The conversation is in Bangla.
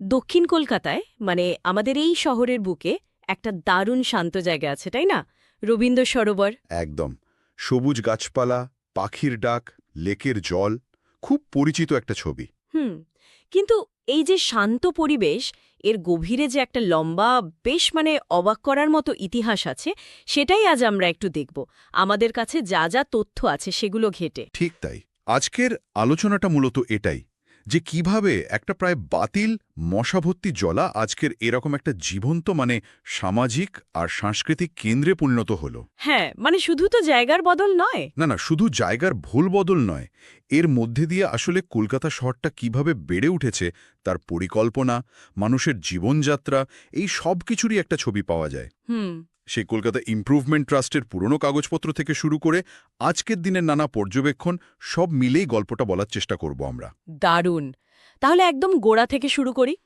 দক্ষিণ কলকাতায় মানে আমাদের এই শহরের বুকে একটা দারুণ শান্ত জায়গা আছে তাই না? রবীন্দ্র সরোবর। একদম। সবুজ গাছপালা পাখির ডাক লেকের জল খুব পরিচিত একটা ছবি। হুম কিন্তু এই যে শান্ত পরিবেশ এর গভীরে যে একটা লম্বা বেশ মানে অবাক করার মতো ইতিহাস আছে সেটাই আজ আমরা একটু দেখব। আমাদের কাছে যা যা তথ্য আছে সেগুলো ঘেটে। ঠিক তাই। আজকের আলোচনাটা মূলত এটাই। যে কীভাবে একটা প্রায় বাতিল মশাভর্তি জলা আজকের এরকম একটা জীবন্ত মানে সামাজিক আর সাংস্কৃতিক কেন্দ্রে পরিণত হলো। হ্যাঁ মানে শুধু তো জায়গার বদল নয়। না না শুধু জায়গার ভুল বদল নয়। এর মধ্যে দিয়ে আসলে কলকাতা শহরটা কীভাবে বেড়ে উঠেছে তার পরিকল্পনা মানুষের জীবনযাত্রা এই সব কিছুরই একটা ছবি পাওয়া যায়। হুম। সেই কলকাতা ইম্প্রুভমেন্ট ট্রাস্টের পুরনো কাগজপত্র থেকে শুরু করে আজকের দিনের নানা পর্যবেক্ষণ, সব মিলেই গল্পটা বলার চেষ্টা করব আমরা। দারুণ। তাহলে একদম গোড়া থেকে শুরু করি।